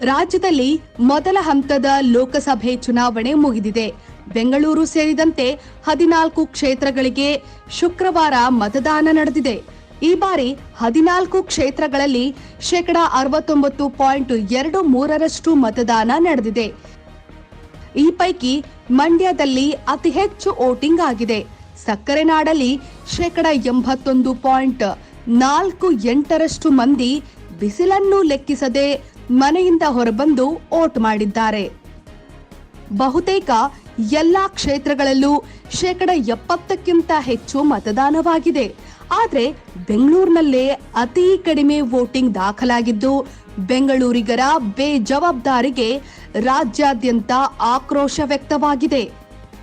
ರಾಜ್ಯದಲ್ಲಿ ಮೊದಲ ಹಂತದ ಲೋಕಸಭೆ ಚುನಾವಣೆ ಮುಗಿದಿದೆ. ಬೆಂಗಳೂರು ಸೇರಿದಂತೆ ಹದಿನಾಲ್ಕು ಕ್ಷೇತ್ರಗಳಿಗೆ ಶುಕ್ರವಾರ ಮತದಾನ ನಡೆದಿದೆ. ಈ ಬಾರಿ ಹದಿನಾಲ್ಕು ಕ್ಷೇತ್ರಗಳಲ್ಲಿ ಶೇಕಡಾ ಅರವತ್ತೊಂಬತ್ತು ಪಾಯಿಂಟ್ ಎರಡು ಮೂರರಷ್ಟು ಮತದಾನ ನಡೆದಿದೆ. ಈ ಪೈಕಿ ಮಂಡ್ಯದಲ್ಲಿ ಅತಿ ಹೆಚ್ಚು ವೋಟಿಂಗ್ ಆಗಿದೆ. ಸಕ್ಕರೆ ನಾಡಲ್ಲಿ ಶೇಕಡ ಎಂಬತ್ತೊಂದು ಪಾಯಿಂಟ್ ನಾಲ್ಕು ಎಂಟರಷ್ಟು ಮಂದಿ ಬಿಸಿಲನ್ನು ಲೆಕ್ಕಿಸದೆ ಮನೆಯಿಂದ ಹೊರಬಂದು ಓಟ್ ಮಾಡಿದ್ದಾರೆ. ಬಹುತೇಕ ಎಲ್ಲಾ ಕ್ಷೇತ್ರಗಳಲ್ಲೂ ಶೇಕಡ ಎಪ್ಪತ್ತಕ್ಕಿಂತ ಹೆಚ್ಚು ಮತದಾನವಾಗಿದೆ. ಆದರೆ ಬೆಂಗಳೂರಿನಲ್ಲೇ ಅತಿ ಕಡಿಮೆ ವೋಟಿಂಗ್ ದಾಖಲಾಗಿದ್ದು, ಬೆಂಗಳೂರಿಗರ ಬೇಜವಾಬ್ದಾರಿಗೆ ರಾಜ್ಯಾದ್ಯಂತ ಆಕ್ರೋಶ ವ್ಯಕ್ತವಾಗಿದೆ.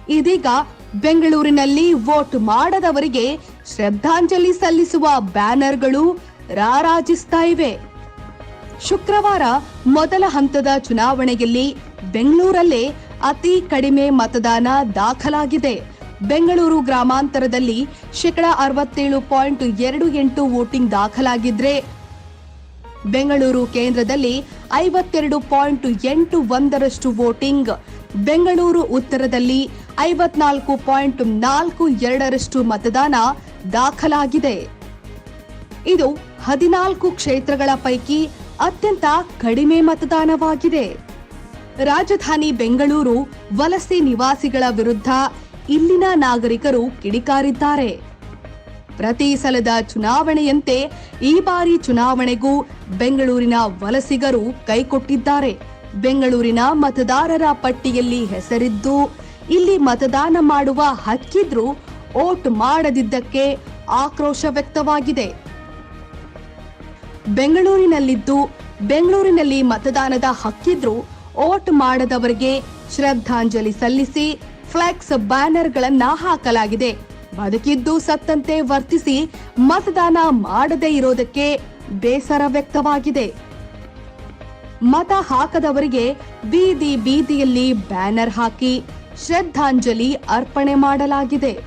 ಇದೀಗ ಬೆಂಗಳೂರಿನಲ್ಲಿ ವೋಟ್ ಮಾಡದವರಿಗೆ ಶ್ರದ್ಧಾಂಜಲಿ ಸಲ್ಲಿಸುವ ಬ್ಯಾನರ್ಗಳು ರಾರಾಜಿಸ್ತಾ ಇವೆ. ಶುಕ್ರವಾರ ಮೊದಲ ಹಂತದ ಚುನಾವಣೆಯಲ್ಲಿ ಬೆಂಗಳೂರಲ್ಲೇ ಅತಿ ಕಡಿಮೆ ಮತದಾನ ದಾಖಲಾಗಿದೆ. ಬೆಂಗಳೂರು ಗ್ರಾಮಾಂತರದಲ್ಲಿ ಶೇಕಡ ಅರವತ್ತೇಳು ಪಾಯಿಂಟ್ ಎರಡು ಎಂಟು ವೋಟಿಂಗ್ ದಾಖಲಾಗಿದ್ರೆ, ಬೆಂಗಳೂರು ಕೇಂದ್ರದಲ್ಲಿ ಐವತ್ತೆರಡು ಪಾಯಿಂಟ್ ಎಂಟು ಒಂದರಷ್ಟು ವೋಟಿಂಗ್, ಬೆಂಗಳೂರು ಉತ್ತರದಲ್ಲಿ ಐವತ್ನಾಲ್ಕು ಪಾಯಿಂಟ್ ನಾಲ್ಕು ಎರಡರಷ್ಟು ಮತದಾನ ದಾಖಲಾಗಿದೆ. ಇದು ಹದಿನಾಲ್ಕು ಕ್ಷೇತ್ರಗಳ ಪೈಕಿ ಅತ್ಯಂತ ಕಡಿಮೆ ಮತದಾನವಾಗಿದೆ. ರಾಜಧಾನಿ ಬೆಂಗಳೂರು ವಲಸೆ ನಿವಾಸಿಗಳ ವಿರುದ್ಧ ಇಲ್ಲಿನ ನಾಗರಿಕರು ಕಿಡಿಕಾರಿದ್ದಾರೆ. ಪ್ರತಿ ಸಲದ ಚುನಾವಣೆಯಂತೆ ಈ ಬಾರಿ ಚುನಾವಣೆಗೂ ಬೆಂಗಳೂರಿನ ವಲಸಿಗರು ಕೈಕೊಟ್ಟಿದ್ದಾರೆ. ಬೆಂಗಳೂರಿನ ಮತದಾರರ ಪಟ್ಟಿಯಲ್ಲಿ ಹೆಸರಿದ್ದು, ಇಲ್ಲಿ ಮತದಾನ ಮಾಡುವ ಹಕ್ಕಿದ್ರೂ ಓಟ್ ಮಾಡದಿದ್ದಕ್ಕೆ ಆಕ್ರೋಶ ವ್ಯಕ್ತವಾಗಿದೆ. ಬೆಂಗಳೂರಿನಲ್ಲಿದ್ದು, ಬೆಂಗಳೂರಿನಲ್ಲಿ ಮತದಾನದ ಹಕ್ಕಿದ್ರು ಓಟ್ ಮಾಡದವರಿಗೆ ಶ್ರದ್ಧಾಂಜಲಿ ಸಲ್ಲಿಸಿ ಫ್ಲೆಕ್ಸ್ ಬ್ಯಾನರ್ಗಳನ್ನ ಹಾಕಲಾಗಿದೆ. ಬದುಕಿದ್ದು ಸತ್ತಂತೆ ವರ್ತಿಸಿ ಮತದಾನ ಮಾಡದೇ ಇರೋದಕ್ಕೆ ಬೇಸರ ವ್ಯಕ್ತವಾಗಿದೆ. ಮತ ಹಾಕದವರಿಗೆ ಬೀದಿ ಬೀದಿಯಲ್ಲಿ ಬ್ಯಾನರ್ ಹಾಕಿ ಶ್ರದ್ಧಾಂಜಲಿ ಅರ್ಪಣೆ ಮಾಡಲಾಗಿದೆ.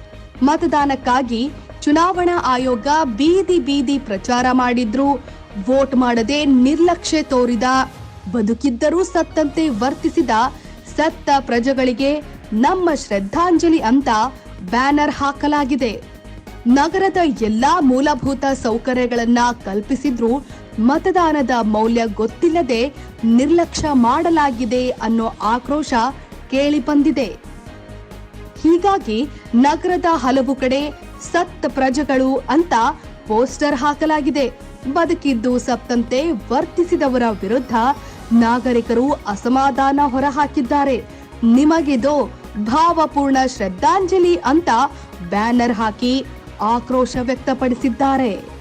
ಮತದಾನಕ್ಕಾಗಿ ಚುನಾವಣಾ ಆಯೋಗ ಬೀದಿ ಬೀದಿ ಪ್ರಚಾರ ಮಾಡಿದ್ರು ವೋಟ್ ಮಾಡದೆ ನಿರ್ಲಕ್ಷ್ಯ ತೋರಿದ ಬದುಕಿದ್ದರೂ ಸತ್ತಂತೆ ವರ್ತಿಸಿದ ಸತ್ತ ಪ್ರಜೆಗಳಿಗೆ ನಮ್ಮ ಶ್ರದ್ಧಾಂಜಲಿ ಅಂತ ಬ್ಯಾನರ್ ಹಾಕಲಾಗಿದೆ. ನಗರದ ಎಲ್ಲಾ ಮೂಲಭೂತ ಸೌಕರ್ಯಗಳನ್ನ ಕಲ್ಪಿಸಿದ್ರೂ ಮತದಾನದ ಮೌಲ್ಯ ಗೊತ್ತಿಲ್ಲದೆ ನಿರ್ಲಕ್ಷ್ಯ ಮಾಡಲಾಗಿದೆ ಅನ್ನೋ ಆಕ್ರೋಶ ಕೇಳಿಬಂದಿದೆ. ಹೀಗಾಗಿ ನಗರದ ಹಲವು ಕಡೆ ಸತ್ ಪ್ರಜೆಗಳು ಅಂತ ಪೋಸ್ಟರ್ ಹಾಕಲಾಗಿದೆ. ಬದುಕಿದ್ದು ಸತ್ತಂತೆ ವರ್ತಿಸಿದವರ ವಿರುದ್ಧ ನಾಗರಿಕರು ಅಸಮಾಧಾನ ಹೊರಹಾಕಿದ್ದಾರೆ. ನಿಮಗಿದು ಭಾವಪೂರ್ಣ ಶ್ರದ್ಧಾಂಜಲಿ ಅಂತ ಬ್ಯಾನರ್ ಹಾಕಿ ಆಕ್ರೋಶ ವ್ಯಕ್ತಪಡಿಸಿದ್ದಾರೆ.